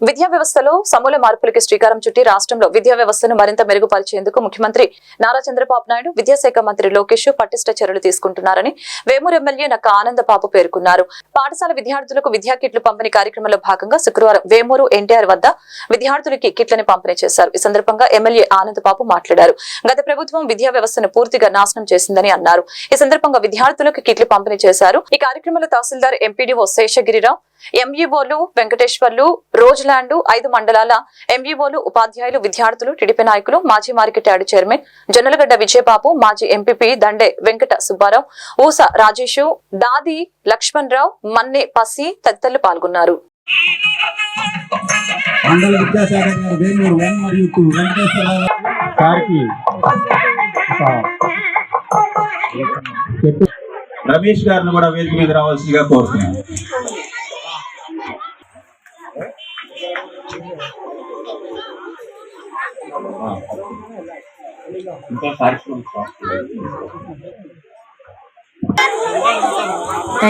విద్యా వ్యవస్థలో సమూల మార్పులకి శ్రీకారం చుట్టి రాష్ట్రంలో విద్యా వ్యవస్థను మరింత మెరుగుపరిచేందుకు ముఖ్యమంత్రి నారా చంద్రబాబు నాయుడు విద్యాశాఖ మంత్రి లోకేష్ పటిష్ట చర్యలు తీసుకుంటున్నారని వేమూరు ఎమ్మెల్యే నక్క ఆనందబాబు పేర్కొన్నారు. పాఠశాల విద్యార్థులకు విద్యా కిట్లు పంపిణీ కార్యక్రమంలో భాగంగా శుక్రవారం వేమూరు ఎన్టీఆర్ వద్ద విద్యార్థులకి కిట్లను పంపిణీ చేశారు. ఈ సందర్భంగా ఎమ్మెల్యే ఆనందబాబు మాట్లాడారు. గత ప్రభుత్వం విద్యా వ్యవస్థను పూర్తిగా నాశనం చేసిందని అన్నారు. ఈ సందర్భంగా విద్యార్థులకు కిట్లు పంపిణీ చేశారు. ఈ కార్యక్రమంలో తహసీల్దార్ ఎంపీడీఓ శేషగిరిరావు ఎంఈఓలు వెంకటేశ్వర్లు రోజులాండ్ ఐదు మండలాల ఎంఈఓలు ఉపాధ్యాయులు విద్యార్థులు టీడీపీ నాయకులు మాజీ market yard chairman Jonnalagadda Vijayababu మాజీ ఎంపీపీ దండే వెంకట సుబ్బారావు ఊస రాజేషు దాది లక్ష్మణ్ రావు మన్నే పసి తదితరులు పాల్గొన్నారు. రమేష్ గారిని కూడా వేదిక మీద రావాల్సిందిగా కోరుతున్నాను.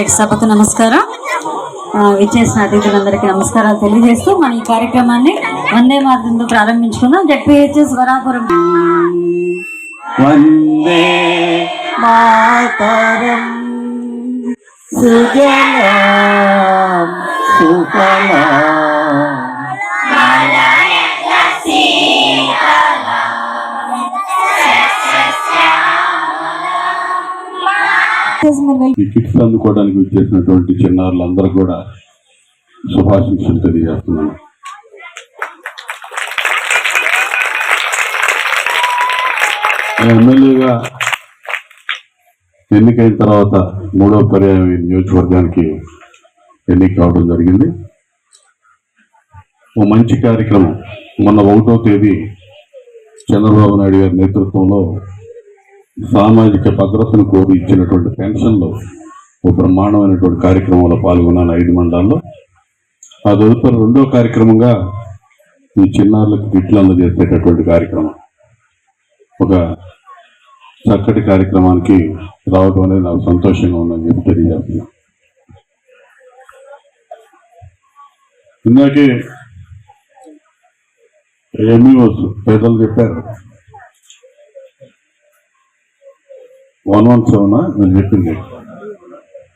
సభకు నమస్కారం. విచ్చేసిన అతిథులందరికీ నమస్కారాలు తెలియజేస్తూ మన ఈ కార్యక్రమాన్ని వందే మాతరంతో ప్రారంభించుకుందాం. జడ్పిహెచ్ఎస్ వరాపురం. వందే మాతరం. సుజలాం. సుఫలాం. ఈ కిట్స్ అందుకోవడానికి వచ్చేసినటువంటి చిన్నారులందరూ కూడా శుభాశింక్షలు తెలియజేస్తున్నాను. ఎమ్మెల్యేగా ఎన్నికైన తర్వాత మూడో పర్యాయం ఈ నియోజకవర్గానికి ఎన్నిక కావడం జరిగింది. ఓ మంచి కార్యక్రమం. మొన్న ఒకటో తేదీ చంద్రబాబు నాయుడు గారి నేతృత్వంలో సామాజిక భద్రతను కోరి ఇచ్చినటువంటి పెన్షన్లో ఒక బ్రహ్మాండమైనటువంటి కార్యక్రమంలో పాల్గొన్నాను ఐదు మండలాల్లో. ఆ తదుపరి రెండో కార్యక్రమంగా ఈ చిన్నారులకు కిట్లు అందజేసేటటువంటి కార్యక్రమం. ఒక చక్కటి కార్యక్రమానికి రావడం అనేది నాకు సంతోషంగా ఉందని చెప్పి తెలియజేస్తున్నాను. ఇందాకే ఎంఈఓస్ పేదలు చెప్పారు వన్ వన్ సెవెన్ నేను చెప్పింది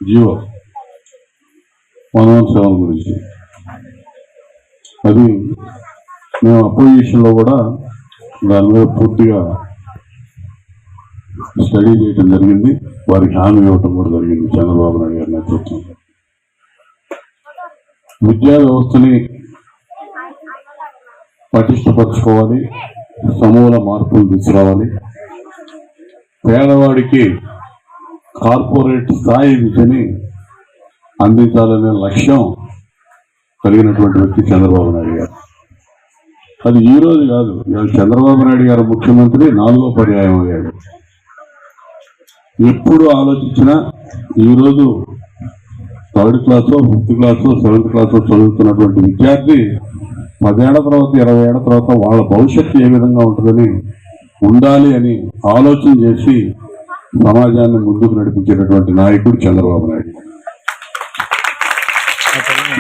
జియో వన్ వన్ సెవెన్ గురించి. అది మేము అపోజిషన్లో కూడా దాని మీద పూర్తిగా స్టడీ చేయడం జరిగింది. వారికి హామీ ఇవ్వటం కూడా జరిగింది. చంద్రబాబు నాయుడు గారి నేతృత్వంలో విద్యా వ్యవస్థని పటిష్టపరచుకోవాలి సమూల మార్పులు తీసుకురావాలి. పేదవాడికి కార్పొరేట్ స్థాయి విద్యని అందించాలనే లక్ష్యం కలిగినటువంటి వ్యక్తి చంద్రబాబు నాయుడు గారు. అది ఈ రోజు కాదు. ఇవాళ చంద్రబాబు నాయుడు గారు ముఖ్యమంత్రి నాలుగో పర్యాయం అయ్యాడు. ఎప్పుడు ఆలోచించినా ఈరోజు థర్డ్ క్లాసో ఫిఫ్త్ క్లాసో సెవెంత్ క్లాసో చదువుతున్నటువంటి విద్యార్థి పదేళ్ళ తర్వాత ఇరవై ఏళ్ళ తర్వాత వాళ్ళ భవిష్యత్తు ఏ విధంగా ఉంటుందని ఉండాలి అని ఆలోచన చేసి సమాజాన్ని ముందుకు నడిపించేటటువంటి నాయకుడు చంద్రబాబు నాయుడు.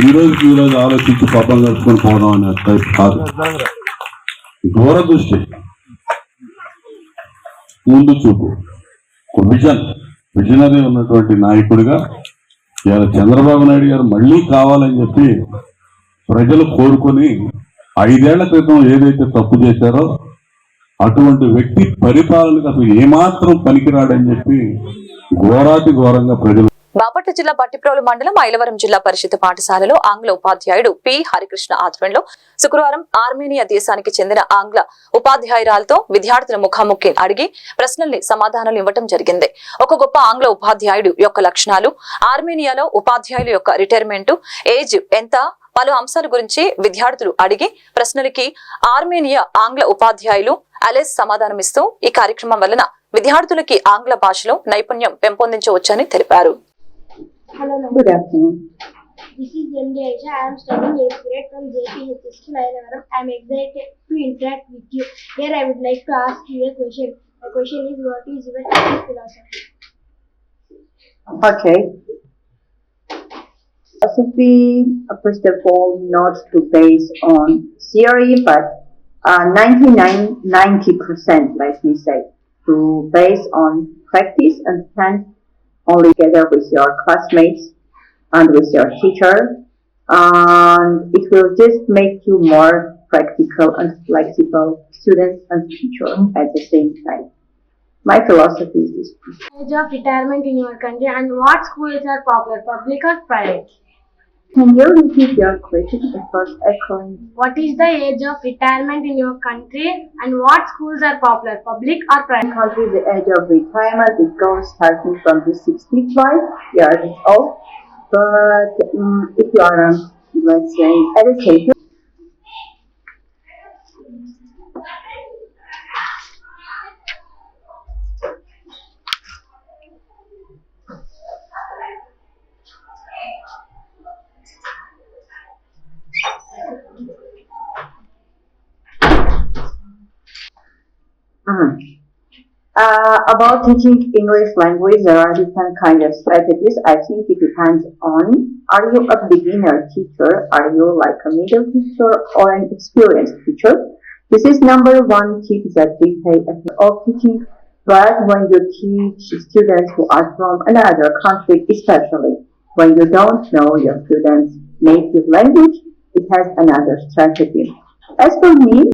ఈ ఈరోజు రోజు ఆలోచించి పాపం కలుపుకొని పోవడం అనే టైప్ కాదు. దూరదృష్టి ముందు చూపు. ఒక విజన్. విజనరీ ఉన్నటువంటి నాయకుడిగా ఇవాళ చంద్రబాబు నాయుడు గారు మళ్ళీ కావాలని చెప్పి ప్రజలు కోరుకొని ఐదేళ్ళ క్రితం ఏదైతే తప్పు చేశారో అటువంటి వ్యక్తి పరిపాలనకు అసలు ఏమాత్రం పనికిరాడని చెప్పి ఘోరాతి ఘోరంగా ప్రజలు బాపట్ల జిల్లా బట్టిప్రోలు మండలం ఐలవరం జిల్లా పరిషత్ పాఠశాలలో ఆంగ్ల ఉపాధ్యాయుడు పి. హరికృష్ణ ఆధ్వర్యంలో శుక్రవారం ఆర్మేనియా దేశానికి చెందిన ఆంగ్ల ఉపాధ్యాయురాలతో విద్యార్థుల ముఖాముఖి అడిగి ప్రశ్నల్ని సమాధానాలు ఇవ్వటం జరిగింది. ఒక గొప్ప ఆంగ్ల ఉపాధ్యాయుడు యొక్క లక్షణాలు ఆర్మేనియాలో ఉపాధ్యాయుల యొక్క రిటైర్మెంట్ ఏజ్ ఎంత పలు అంశాల గురించి విద్యార్థులు అడిగి ప్రశ్నలకి ఆర్మేనియా ఆంగ్ల ఉపాధ్యాయులు అలెస్ సమాధానమిస్తూ ఈ కార్యక్రమం వలన విద్యార్థులకి ఆంగ్ల భాషలో నైపుణ్యం పెంపొందించవచ్చని తెలిపారు This is MD Aisha. I am studying 8th grade from JPHS School, Ayalavaram. I am excited to interact with you. Here, I would like to ask you a question. The question is, what is your philosophy? Okay. Philosophy, first of all, not to base on theory, but uh, 99, 90%, let me say, to base on practice and plan only together with your classmates and with your teacher. And it will just make you more practical and flexible students and teacher at the same time. My philosophy is this. Age of retirement in your country and what schools are popular, public or private? Can you repeat your question because echoing? What is the age of retirement in your country and what schools are popular, public or private? country, the age of retirement it goes starting from the 65 years old. But um, if you are, um, let's say, educated, Mhm. Uh, about teaching English language, there are different kind of strategies. I think it depends on are you a beginner teacher, are you like a middle teacher or an experienced teacher? This is number one tip that we pay attention of teaching. But when you teach students who are from another country, especially when you don't know your students' native language, it has another strategy. As for me,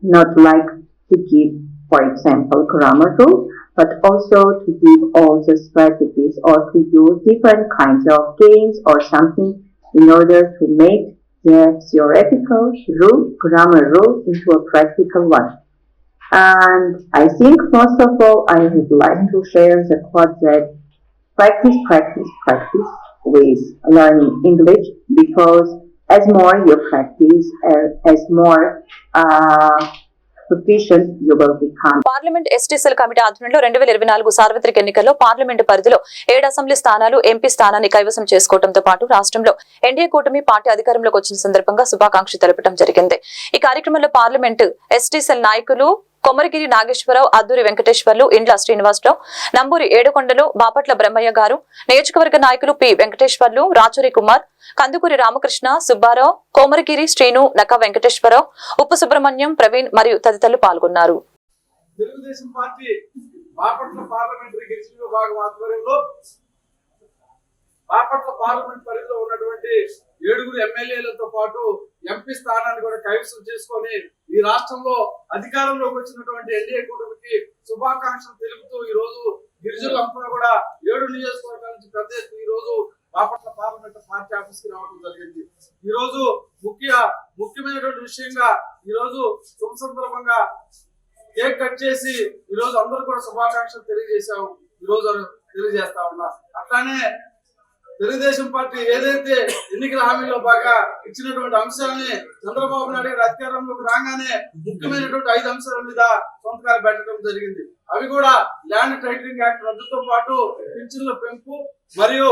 not like to give, for example, grammar rule, but also to give all the strategies or to use different kinds of games or something in order to make the theoretical rule, grammar rule into a practical one. And I think most of all, I would like to share the quote that practice, practice, practice with learning English because as more you practice, uh, as more uh, parliament ఎస్టీసీల committee ఆధ్వర్యంలో రెండు వేల ఇరవై నాలుగు సార్వత్రిక ఎన్నికల్లో parliament పరిధిలో ఏడు assembly స్థానాలు ఎంపీ స్థానాన్ని కైవసం చేసుకోవడంతో పాటు రాష్ట్రంలో ఎన్డీఏ కూటమి పార్టీ అధికారంలోకి వచ్చిన సందర్భంగా శుభాకాంక్షలు తెలపడం జరిగింది. ఈ కార్యక్రమంలో పార్లమెంటు ఎస్టీసీఎల్ నాయకులు కొమరగిరి నాగేశ్వరరావు అద్దూరి వెంకటేశ్వర్లు ఇండ్ల శ్రీనివాసరావు నంబూరి ఏడుకొండలు బాపట్ల బ్రహ్మయ్య గారు నియోజకవర్గ నాయకులు పి. వెంకటేశ్వర్లు రాచూరి కుమార్ కందుకూరి రామకృష్ణ సుబ్బారావు కోమరగిరి శ్రీను నక వెంకటేశ్వరరావు ఉప్పు సుబ్రహ్మణ్యం ప్రవీణ్ మరియు తదితరులు పాల్గొన్నారు. తెలుగుదేశం పార్టీ బాపట్ల పార్లమెంటరీ గెలిచిన విభాగం ఆధ్వర్యంలో బాపట్ల పార్లమెంట్ పరిధిలో ఉన్నటువంటి ఏడుగురు ఎమ్మెల్యేలతో పాటు ఎంపీ స్థానాన్ని కూడా కైవసం చేసుకొని ఈ రాష్ట్రంలో అధికారంలోకి వచ్చినటువంటి ఎన్డీఏ కూటమికి శుభాకాంక్షలు తెలుపుతూ ఈ రోజు గిరిజనులంతా కూడా ఏడు నియోజకవర్గాల నుంచి పెద్ద ఈ రోజు బాపట్ల పార్లమెంట్ పార్టీ ఆఫీస్కి రావడం జరిగింది. ఈ రోజు ముఖ్య ముఖ్యమైనటువంటి విషయంగా ఈ రోజు శుభ సందర్భంగా కేక్ కట్ చేసి ఈ రోజు అందరూ కూడా శుభాకాంక్షలు తెలియజేశాము. ఈ రోజు తెలియజేస్తా ఉన్నా. అట్లానే తెలుగుదేశం పార్టీ ఏదైతే ఎన్నికల హామీలో బాగా ఇచ్చినటువంటి అంశాలని చంద్రబాబు నాయుడు గారు అధికారంలోకి రాగానే ముఖ్యమైనటువంటి ఐదు అంశాల మీద సొంతకాలు పెట్టడం జరిగింది. అవి కూడా ల్యాండ్ టైటిలింగ్ యాక్ట్ రద్దుతో పాటు పింఛన్ల పెంపు మరియు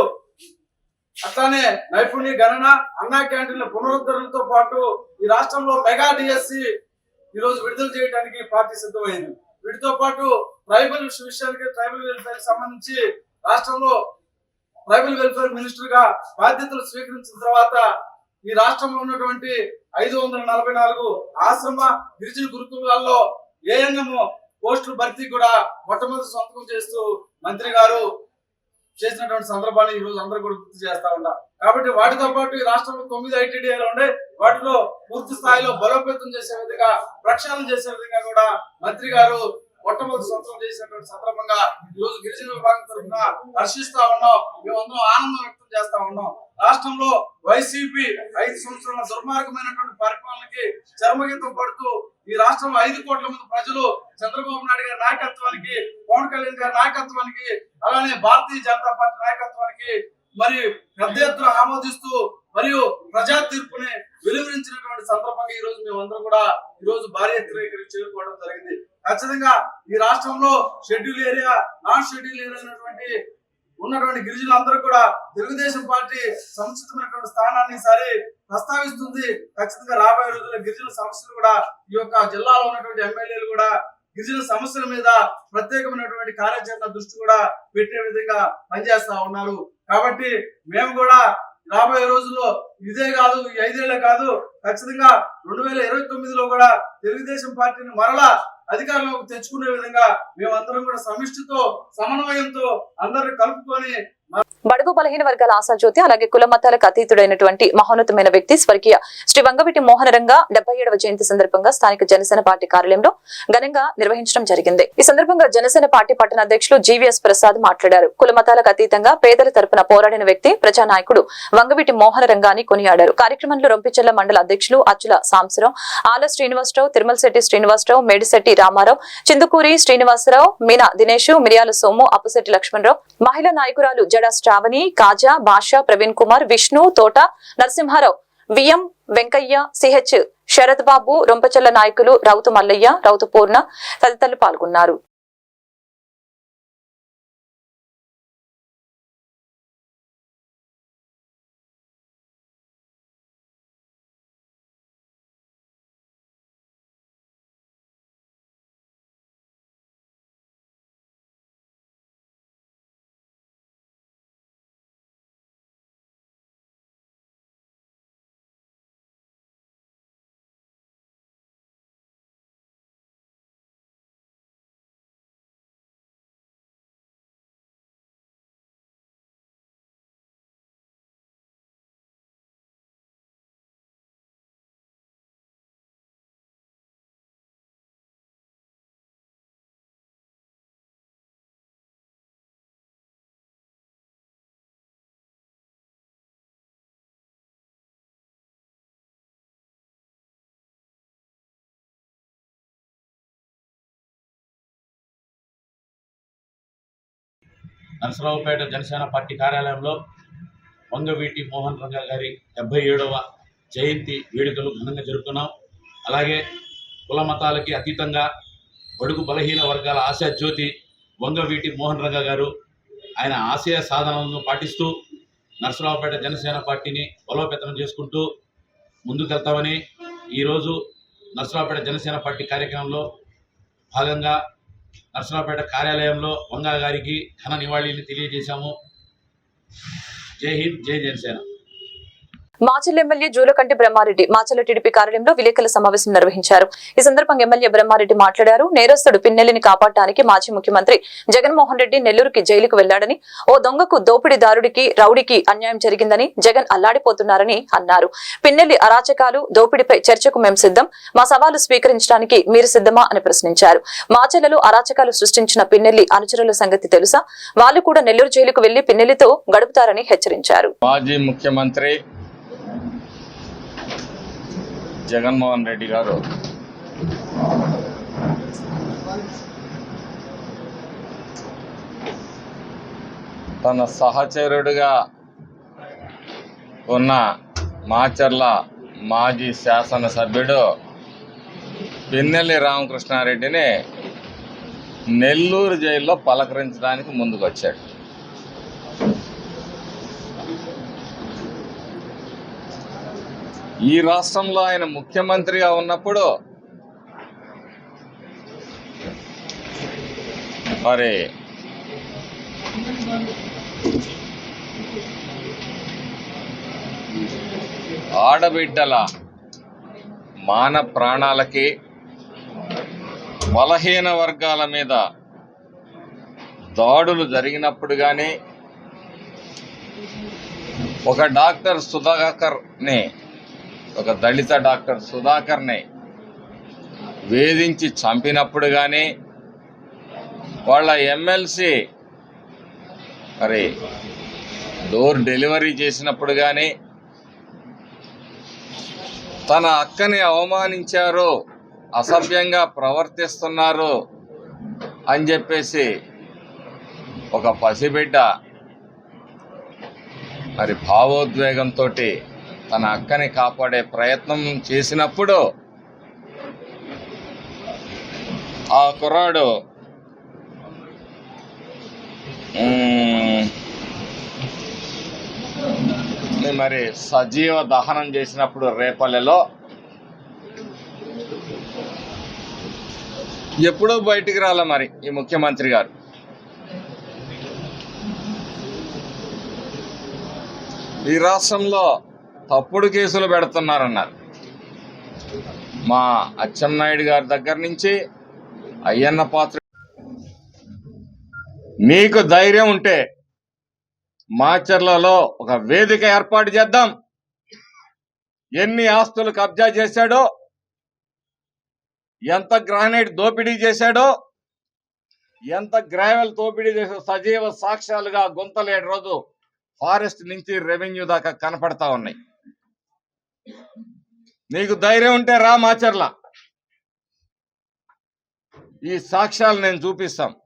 అట్లానే నైపుణ్య గణన అన్నా క్యాంటీన్ల పునరుద్ధరణతో పాటు ఈ రాష్ట్రంలో మెగా డిఎస్సి ఈ రోజు విడుదల చేయడానికి పార్టీ సిద్ధమైంది. వీటితో పాటు ట్రైబల్ విషయానికి ట్రైబల్ వెల్ఫేర్ సంబంధించి రాష్ట్రంలో ట్రైబల్ వెల్ఫేర్ మినిస్టర్గా బాధ్యతలు స్వీకరించిన తర్వాత ఈ రాష్ట్రంలో ఉన్నటువంటి ఐదు వందల నలభై నాలుగు ఆశ్రమ గిరిజన గురుకులాల్లో ఏఎన్ఎం పోస్టుల భర్తీ కూడా మొట్టమొదటి సొంతకం చేస్తూ మంత్రి గారు చేసినటువంటి సందర్భాన్ని ఈ రోజు అందరూ కూడా గుర్తు చేస్తా ఉన్నా కాబట్టి వాటితో పాటు ఈ రాష్ట్రంలో తొమ్మిది ఐటీడీఏలు ఉండే వాటిలో పూర్తి స్థాయిలో బలోపేతం చేసే విధంగా ప్రక్షాళన చేసే విధంగా కూడా మంత్రి గారు మొట్టమొదటి సంవత్సరం చేసినటువంటి సందర్భంగా ఈ రోజు గిరిజన విభాగం తరఫున హర్షిస్తా ఉన్నాం. మేమందరం ఆనందం వ్యక్తం చేస్తా ఉన్నాం. రాష్ట్రంలో వైసీపీ ఐదు సంవత్సరాల దుర్మార్గమైనటువంటి పరిపాలనకి చర్మగీతం పడుతూ ఈ రాష్ట్రంలో ఐదు కోట్ల మంది ప్రజలు చంద్రబాబు నాయుడు గారి నాయకత్వానికి పవన్ కళ్యాణ్ గారి నాయకత్వానికి అలానే భారతీయ జనతా పార్టీ నాయకత్వానికి మరి పెద్ద ఎత్తున ఆమోదిస్తూ మరియు ప్రజా తీర్పుని వెలువరించినటువంటి సందర్భంగా ఈ రోజు మేమందరం కూడా ఈ రోజు భారీ ఎత్తున ఇక్కడికి చేరుకోవడం జరిగింది. ఖచ్చితంగా ఈ రాష్ట్రంలో schedule area non schedule area అనేటువంటి ఉన్నటువంటి గిరిజనులందరూ కూడా తెలుగుదేశం పార్టీ సముచితమైనటువంటి స్థానాన్ని ఈసారి ప్రస్తావిస్తుంది. ఖచ్చితంగా రాబోయే రోజుల్లో గిరిజన సమస్యలు కూడా ఈ యొక్క జిల్లాలో ఉన్నటువంటి ఎమ్మెల్యేలు కూడా గిరిజన సమస్యల మీద ప్రత్యేకమైనటువంటి కార్యాచరణ దృష్టి కూడా పెట్టే విధంగా పనిచేస్తా ఉన్నారు. కాబట్టి మేము కూడా రాబోయే రోజుల్లో ఇదే కాదు ఈ ఐదేళ్ళే కాదు ఖచ్చితంగా రెండు వేల ఇరవై తొమ్మిదిలో కూడా తెలుగుదేశం పార్టీని మరలా అధికారంలోకి తెచ్చుకునే విధంగా మేమందరం కూడా సమిష్టితో సమన్వయంతో అందరిని కలుపుకొని బడుగు బలహీన వర్గాల ఆశాజ్యోతి అలాగే కుల మతాలకు అతీతుడైనటువంటి మహోన్నతమైన వ్యక్తి స్వర్గీయ శ్రీ వంగవీటి మోహనరంగ డెబ్బై ఏడవ జయంతి సందర్భంగా స్థానిక జనసేన పార్టీ కార్యాలయంలో ఘనంగా నిర్వహించడం జరిగింది. ఈ సందర్భంగా జనసేన పార్టీ పట్టణ అధ్యక్షులు జీవీఎస్ ప్రసాద్ మాట్లాడారు. కుల మతాలకు అతీతంగా పేదల తరపున పోరాడిన వ్యక్తి ప్రజానాయకుడు వంగవీటి మోహన రంగాన్ని కొనియాడారు. కార్యక్రమంలో రొంపిచెల్ల మండల అధ్యక్షులు అచ్చుల సాంసరావు ఆల శ్రీనివాసరావు తిరుమలశెట్టి శ్రీనివాసరావు మేడిశెట్టి రామారావు చిందుకూరి శ్రీనివాసరావు మీనా దినేష్ మిరియాల సోము అప్పుశెట్టి లక్ష్మణరావు మహిళా నాయకురాలు జడ శ్రావణి కాజా భాష ప్రవీణ్ కుమార్ విష్ణు తోట నరసింహారావు. విఎం వెంకయ్య సిహెచ్ శరత్ బాబు రొంపచల్ల నాయకులు రౌతు మల్లయ్య రౌతు పూర్ణ తదితరులు పాల్గొన్నారు. నరసరావుపేట జనసేన పార్టీ కార్యాలయంలో వంగవీటి మోహన్ రంగా గారి డెబ్బై ఏడవ జయంతి వేడుకలు ఘనంగా జరుపుకున్నాం. అలాగే కుల మతాలకి అతీతంగా బడుగు బలహీన వర్గాల ఆశాజ్యోతి వంగవీటి మోహన్ రంగా గారు ఆయన ఆశయ సాధనలను పాటిస్తూ నరసరావుపేట జనసేన పార్టీని బలోపేతం చేసుకుంటూ ముందుకెళ్తామని ఈరోజు నరసరావుపేట జనసేన పార్టీ కార్యక్రమంలో భాగంగా నర్సరావుపేట కార్యాలయంలో వంగా గారికి ఘన నివాళిని తెలియజేశాము. జై హింద్ జై జనసేన. మాచల్ ఎమ్మెల్యే జూలకంటి బ్రహ్మారెడ్డి మాచల్ల టీడీపీ కార్యాలయంలో విలేకరుల సమావేశం నిర్వహించారు. ఈ సందర్భంగా ఎమ్మెల్యే బ్రహ్మారెడ్డి మాట్లాడారు. నేరస్తుడు పిన్నెల్లిని కాపాడటానికి మాజీ ముఖ్యమంత్రి జగన్మోహన్ రెడ్డి నెల్లూరుకి జైలుకు వెళ్ళాడని ఓ దొంగకు దోపిడీదారుడికి రౌడీకి అన్యాయం జరిగిందని జగన్ అల్లాడిపోతున్నారని అన్నారు. పిన్నెల్లి అరాచకాలు దోపిడీపై చర్చకు మేం సిద్ధం. మా సవాలు స్వీకరించడానికి మీరు సిద్ధమా అని ప్రశ్నించారు. మాచెల్లలు అరాచకాలు సృష్టించిన పిన్నెల్లి అనుచరుల సంగతి తెలుసా? వాళ్ళు కూడా నెల్లూరు జైలుకు వెళ్ళి పిన్నెల్లితో గడుపుతారని హెచ్చరించారు. మాజీ ముఖ్యమంత్రి జగన్మోహన్ రెడ్డి గారు. తన సహచరుడిగా ఉన్న మాచర్ల మాజీ శాసనసభ్యుడు పిన్నెల్లి రామకృష్ణారెడ్డిని నెల్లూరు జైల్లో పలకరించడానికి ముందుకొచ్చాడు. ఈ రాష్ట్రంలో ఆయన ముఖ్యమంత్రిగా ఉన్నప్పుడు మరి ఆడబిడ్డల మాన ప్రాణాలకి బలహీన వర్గాల మీద దాడులు జరిగినప్పుడు కానీ ఒక డాక్టర్ సుధాకర్ని ఒక దళిత డాక్టర్ సుధాకర్ని వేధించి చంపినప్పుడు కానీ వాళ్ళ ఎమ్మెల్సీ మరి డోర్ డెలివరీ చేసినప్పుడు కానీ తన అక్కని అవమానించారు అసభ్యంగా ప్రవర్తిస్తున్నారు అని చెప్పేసి ఒక పసిబిడ్డ మరి భావోద్వేగంతో తన అక్కని కాపాడే ప్రయత్నం చేసినప్పుడు ఆ కుర్రాడు మరి సజీవ దహనం చేసినప్పుడు రేపల్లెలో ఎప్పుడో బయటికి రాలే మరి ఈ ముఖ్యమంత్రి గారు. ఈ రాష్ట్రంలో తప్పుడు కేసులు పెడుతున్నారన్నారు. మా అచ్చెన్నాయుడు గారి దగ్గర నుంచి అయ్యన్న పాత్ర మీకు ధైర్యం ఉంటే మాచర్లలో ఒక వేదిక ఏర్పాటు చేద్దాం. ఎన్ని ఆస్తులు కబ్జా చేశాడో ఎంత గ్రానైట్ దోపిడీ చేశాడో ఎంత గ్రావెల్ దోపిడీ చేశాడో సజీవ సాక్ష్యాలుగా గుంతలేడు రోజు ఫారెస్ట్ నుంచి రెవెన్యూ దాకా కనపడతా ఉన్నాయి. నీకు ధైర్యం ఉంటే రా మాచర్ల. ఈ సాక్ష్యాలు నేను చూపిస్తాం.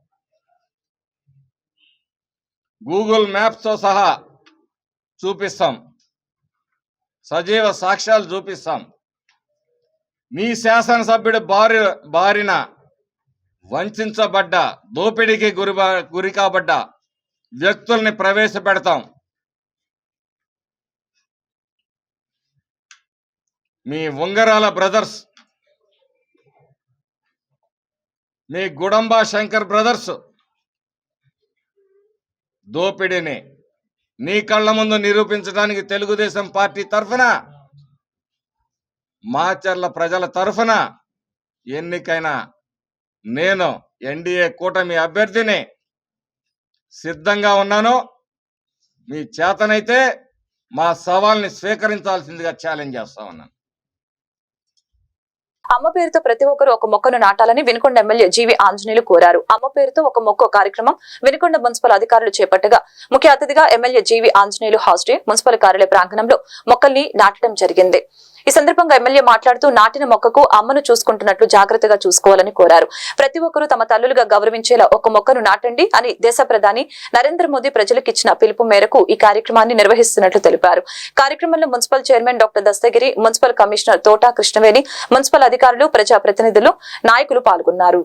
గూగుల్ మ్యాప్స్తో సహా చూపిస్తాం. సజీవ సాక్ష్యాలు చూపిస్తాం. మీ శాసనసభ్యుడు బారి బారిన వంచబడ్డ దోపిడీకి గురి గురి కాబడ్డ వ్యక్తుల్ని ప్రవేశపెడతాం. మీ ఉంగరాల బ్రదర్స్ మీ గుడంబా శంకర్ బ్రదర్స్ దోపిడీని నీ కళ్ళ ముందు నిరూపించడానికి తెలుగుదేశం పార్టీ తరఫున మాచర్ల ప్రజల తరఫున ఎన్నికైన నేను ఎన్డీఏ కూటమి అభ్యర్థిని సిద్ధంగా ఉన్నాను. మీ చేతనైతే మా సవాల్ని స్వీకరించాల్సిందిగా ఛాలెంజ్ చేస్తా ఉన్నాను. అమ్మ పేరుతో ప్రతి ఒక్కరూ ఒక మొక్కను నాటాలని వినుకొండ ఎమ్మెల్యే జీవి ఆంజనేయులు కోరారు. అమ్మ పేరుతో ఒక మొక్క కార్యక్రమం వినుకొండ మున్సిపల్ అధికారులు చేపట్టగా ముఖ్య అతిథిగా ఎమ్మెల్యే జీవి ఆంజనేయులు హాస్టే మున్సిపల్ కార్యాలయ ప్రాంగణంలో మొక్కల్ని నాటడం జరిగింది. ఈ సందర్భంగా ఎమ్మెల్యే మాట్లాడుతూ నాటిన మొక్కకు అమ్మను చూసుకుంటున్నట్లు జాగ్రత్తగా చూసుకోవాలని కోరారు. ప్రతి ఒక్కరూ తమ తల్లులుగా గౌరవించేలా ఒక మొక్కను నాటండి అని దేశ ప్రధాని నరేంద్ర మోదీ ప్రజలకు ఇచ్చిన పిలుపు మేరకు ఈ కార్యక్రమాన్ని నిర్వహిస్తున్నట్లు తెలిపారు. కార్యక్రమంలో municipal chairman doctor Dastagiri municipal commissioner Thota Krishnaveni municipal అధికారులు ప్రజా ప్రతినిధులు నాయకులు పాల్గొన్నారు.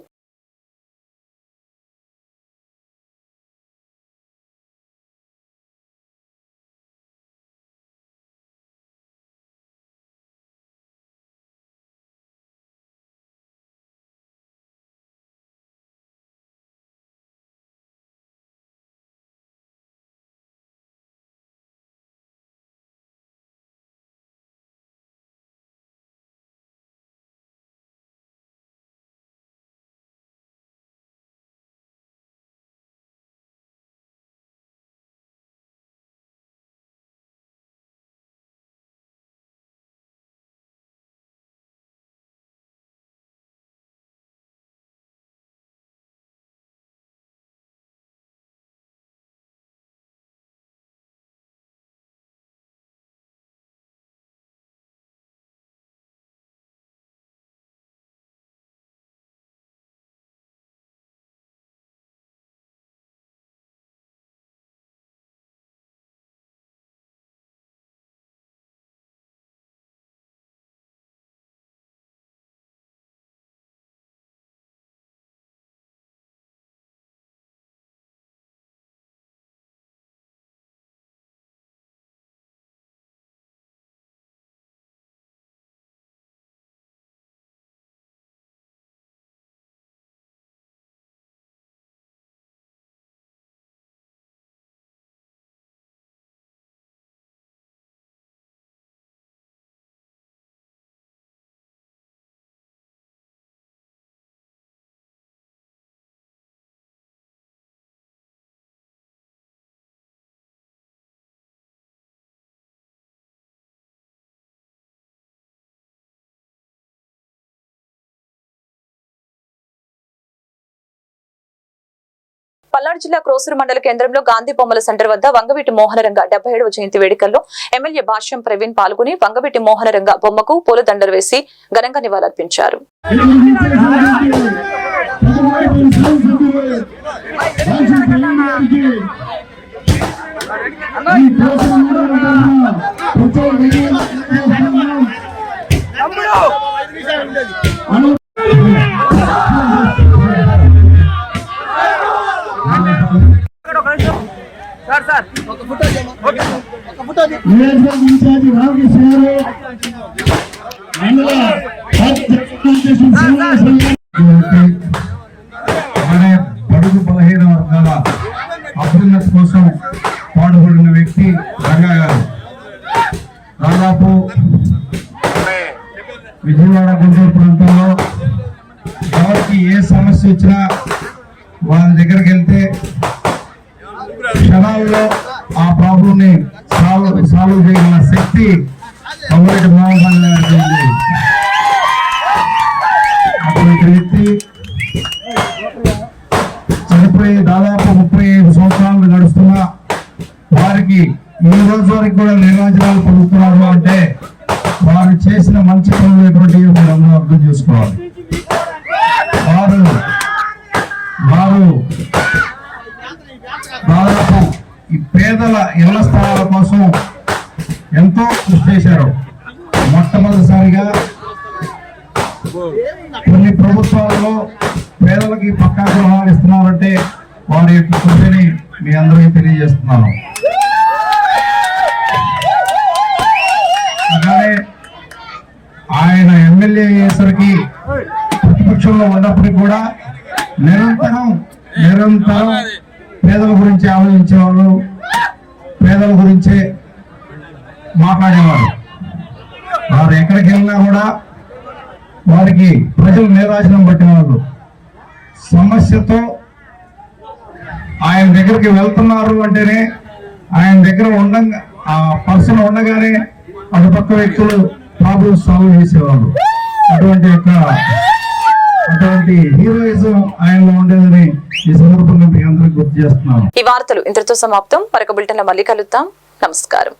పల్నాడు జిల్లా క్రోసూరు మండల కేంద్రంలో గాంధీ బొమ్మల సెంటర్ వద్ద వంగవీటి మోహనరంగ డెబ్బై ఏడవ జయంతి వేడుకల్లో ఎమ్మెల్యే భాష్యం ప్రవీణ్ పాల్గొని వంగవీటి మోహనరంగ బొమ్మకు పూలదండలు వేసి ఘనంగా నివాళులర్పించారు. నియోజకవర్గ ఇన్ఛార్జి బడుగు బలహీన వర్గాల అభ్యున్నత కోసం పాడుపడిన వ్యక్తి రంగా గారు. దాదాపు విజయవాడ గుంటూరు ప్రాంతంలో ఎవరికి ఏ సమస్య వచ్చినా వాళ్ళ దగ్గరికి వెళ్తే బాబు బాబు. దాదాపు ఈ పేదల ఇళ్ళ స్థలాల కోసం ఎంతో కృషి చేశారు. మొట్టమొదటిసారిగా కొన్ని ప్రభుత్వాలలో పేదలకి పక్కా గృహాలు ఇస్తున్నారంటే వారి యొక్క కృషిని మీ అందరికీ తెలియజేస్తున్నాను. ఎక్కడికి వెళ్ళినా కూడా వారికి ప్రజలు నీరాజనం పట్టేవాళ్ళు సమస్యతో ఆయన దగ్గరికి వెళ్తున్నారు అంటేనే ఆయన దగ్గర ఉండగా ఆ పర్సన్ ఉండగానే అటుపక్క వ్యక్తులు ప్రాబ్లమ్స్ సాల్వ్ చేసేవాళ్ళు అటువంటి యొక్క అటువంటి హీరోయిజం ఆయనలో ఉండేదని ఈ సందర్భంగా మీ అందరికి గుర్తు చేస్తున్నాను. ఈ వార్తలు ఇంతటితో సమాప్తం. మరొక బులెటిన్ మళ్ళీ కలుద్దాం. నమస్కారం.